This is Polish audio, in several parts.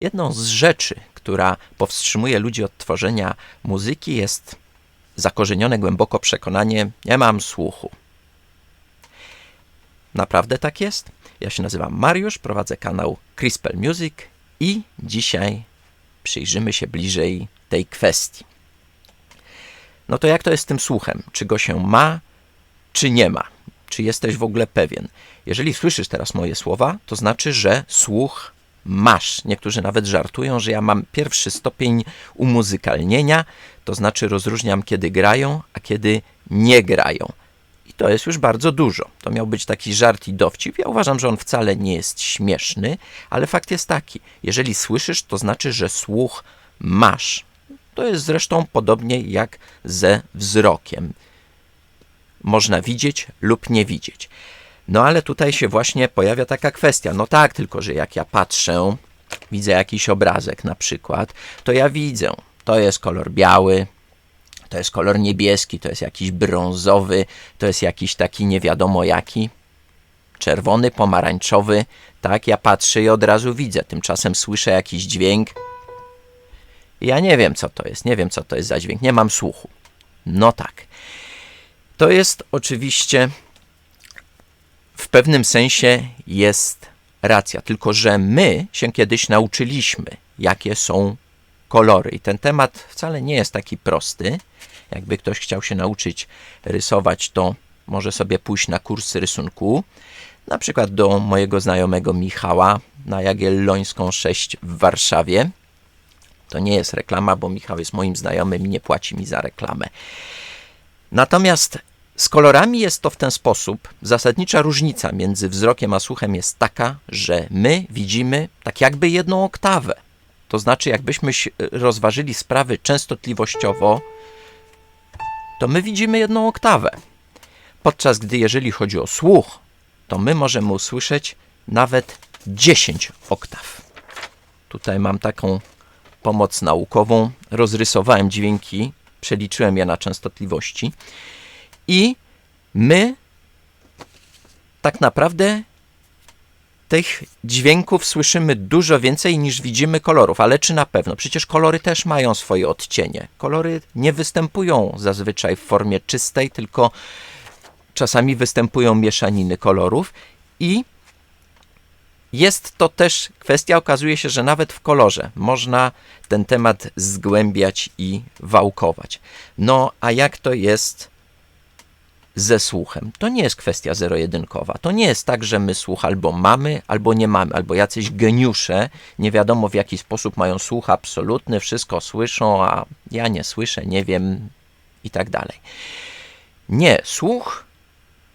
Jedną z rzeczy, która powstrzymuje ludzi od tworzenia muzyki, jest zakorzenione głęboko przekonanie: nie mam słuchu. Naprawdę tak jest? Ja się nazywam Mariusz, prowadzę kanał Crispel Music i dzisiaj przyjrzymy się bliżej tej kwestii. No to jak to jest z tym słuchem? Czy go się ma, czy nie ma? Czy jesteś w ogóle pewien? Jeżeli słyszysz teraz moje słowa, to znaczy, że słuch masz. Niektórzy nawet żartują, że ja mam pierwszy stopień umuzykalnienia, to znaczy rozróżniam, kiedy grają, a kiedy nie grają. I to jest już bardzo dużo. To miał być taki żart i dowcip. Ja uważam, że on wcale nie jest śmieszny, ale fakt jest taki: jeżeli słyszysz, to znaczy, że słuch masz. To jest zresztą podobnie jak ze wzrokiem. Można widzieć lub nie widzieć. No ale tutaj się właśnie pojawia taka kwestia. No tak, tylko że jak ja patrzę, widzę jakiś obrazek na przykład, to ja widzę, to jest kolor biały, to jest kolor niebieski, to jest jakiś brązowy, to jest jakiś taki nie wiadomo jaki, czerwony, pomarańczowy. Tak, ja patrzę i od razu widzę. Tymczasem słyszę jakiś dźwięk. Ja nie wiem, co to jest, nie wiem, co to jest za dźwięk, nie mam słuchu. No tak. To jest oczywiście w pewnym sensie jest racja, tylko że my się kiedyś nauczyliśmy, jakie są kolory. I ten temat wcale nie jest taki prosty. Jakby ktoś chciał się nauczyć rysować, to może sobie pójść na kurs rysunku. Na przykład do mojego znajomego Michała na Jagiellońską 6 w Warszawie. To nie jest reklama, bo Michał jest moim znajomym i nie płaci mi za reklamę. Natomiast z kolorami jest to w ten sposób. Zasadnicza różnica między wzrokiem a słuchem jest taka, że my widzimy tak jakby jedną oktawę. To znaczy, jakbyśmy rozważyli sprawy częstotliwościowo, to my widzimy jedną oktawę. Podczas gdy, jeżeli chodzi o słuch, to my możemy usłyszeć nawet 10 oktaw. Tutaj mam taką pomoc naukową. Rozrysowałem dźwięki, przeliczyłem je na częstotliwości i my tak naprawdę tych dźwięków słyszymy dużo więcej niż widzimy kolorów, ale czy na pewno? Przecież kolory też mają swoje odcienie. Kolory nie występują zazwyczaj w formie czystej, tylko czasami występują mieszaniny kolorów i jest to też kwestia, okazuje się, że nawet w kolorze można ten temat zgłębiać i wałkować. No a jak to jest ze słuchem. To nie jest kwestia zero-jedynkowa. To nie jest tak, że my słuch albo mamy, albo nie mamy, albo jacyś geniusze, nie wiadomo w jaki sposób mają słuch absolutny, wszystko słyszą, a ja nie słyszę, nie wiem i tak dalej. Nie, słuch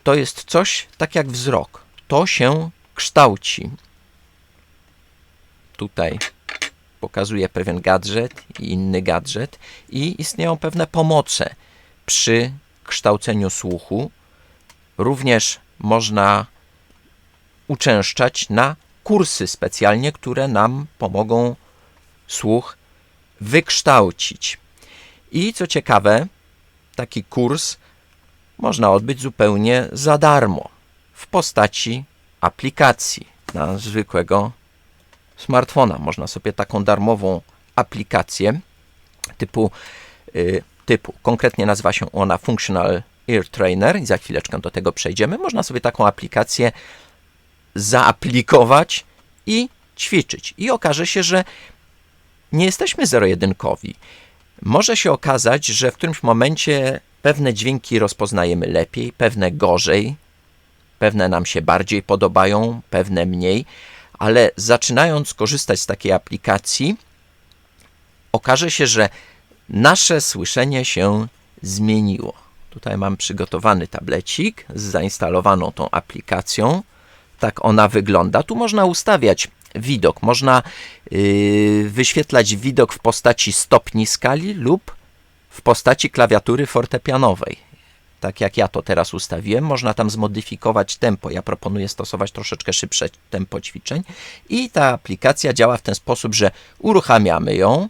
to jest coś tak jak wzrok. To się kształci. Tutaj pokazuję pewien gadżet i inny gadżet i istnieją pewne pomoce przy kształceniu słuchu również można uczęszczać na kursy specjalnie, które nam pomogą słuch wykształcić. I co ciekawe, taki kurs można odbyć zupełnie za darmo w postaci aplikacji na zwykłego smartfona. Można sobie taką darmową aplikację typu y, typu. Konkretnie nazywa się ona Functional Ear Trainer i za chwileczkę do tego przejdziemy. Można sobie taką aplikację zaaplikować i ćwiczyć. I okaże się, że nie jesteśmy zero-jedynkowi. Może się okazać, że w którymś momencie pewne dźwięki rozpoznajemy lepiej, pewne gorzej, pewne nam się bardziej podobają, pewne mniej, ale zaczynając korzystać z takiej aplikacji, okaże się, że nasze słyszenie się zmieniło. Tutaj mam przygotowany tablecik z zainstalowaną tą aplikacją. Tak ona wygląda. Tu można ustawiać widok, można yy, wyświetlać widok w postaci stopni skali lub w postaci klawiatury fortepianowej. Tak jak ja to teraz ustawiłem, można tam zmodyfikować tempo. Ja proponuję stosować troszeczkę szybsze tempo ćwiczeń i ta aplikacja działa w ten sposób, że uruchamiamy ją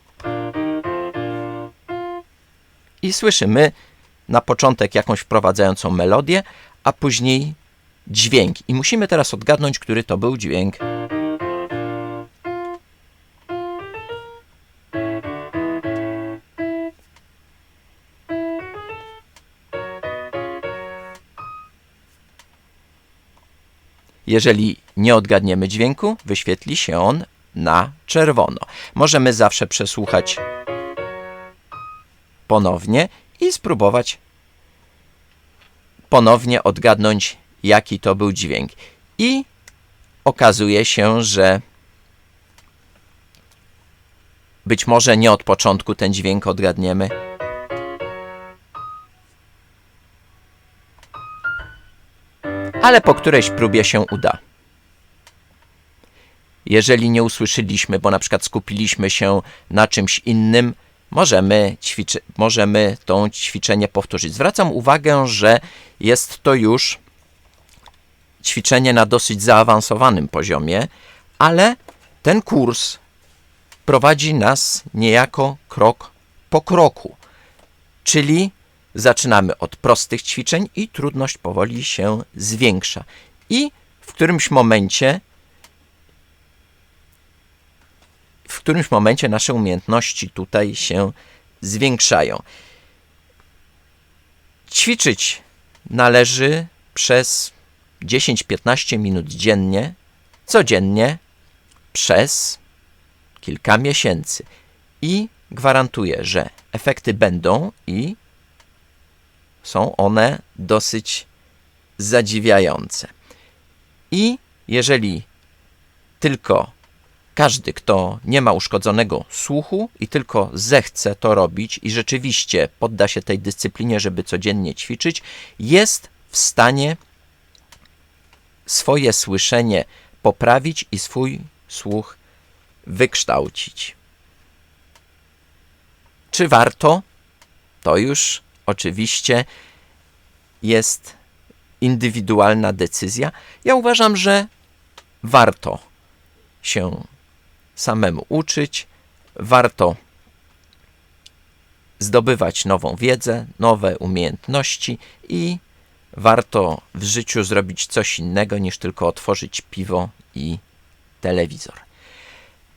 i słyszymy na początek jakąś wprowadzającą melodię, a później dźwięk. I musimy teraz odgadnąć, który to był dźwięk. Jeżeli nie odgadniemy dźwięku, wyświetli się on na czerwono. Możemy zawsze przesłuchać ponownie i spróbować ponownie odgadnąć, jaki to był dźwięk. I okazuje się, że być może nie od początku ten dźwięk odgadniemy. Ale po którejś próbie się uda. Jeżeli nie usłyszeliśmy, bo na przykład skupiliśmy się na czymś innym, możemy, ćwiczy, możemy to ćwiczenie powtórzyć. Zwracam uwagę, że jest to już ćwiczenie na dosyć zaawansowanym poziomie, ale ten kurs prowadzi nas niejako krok po kroku. Czyli zaczynamy od prostych ćwiczeń i trudność powoli się zwiększa. I w którymś momencie w którymś momencie nasze umiejętności tutaj się zwiększają. Ćwiczyć należy przez 10-15 minut dziennie, codziennie przez kilka miesięcy i gwarantuję, że efekty będą i są one dosyć zadziwiające. I jeżeli tylko każdy, kto nie ma uszkodzonego słuchu i tylko zechce to robić i rzeczywiście podda się tej dyscyplinie, żeby codziennie ćwiczyć, jest w stanie swoje słyszenie poprawić i swój słuch wykształcić. Czy warto? To już oczywiście jest indywidualna decyzja. Ja uważam, że warto się samemu uczyć, warto zdobywać nową wiedzę, nowe umiejętności i warto w życiu zrobić coś innego niż tylko otworzyć piwo i telewizor.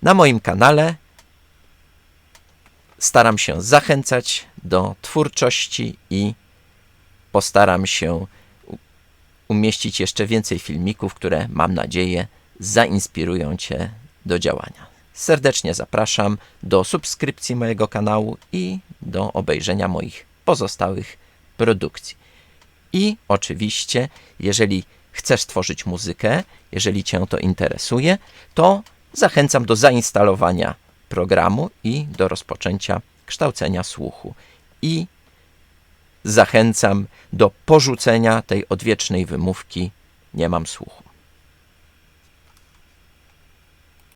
Na moim kanale staram się zachęcać do twórczości i postaram się umieścić jeszcze więcej filmików, które mam nadzieję zainspirują Cię do działania. Serdecznie zapraszam do subskrypcji mojego kanału i do obejrzenia moich pozostałych produkcji. I oczywiście, jeżeli chcesz tworzyć muzykę, jeżeli Cię to interesuje, to zachęcam do zainstalowania programu i do rozpoczęcia kształcenia słuchu. I zachęcam do porzucenia tej odwiecznej wymówki: Nie mam słuchu.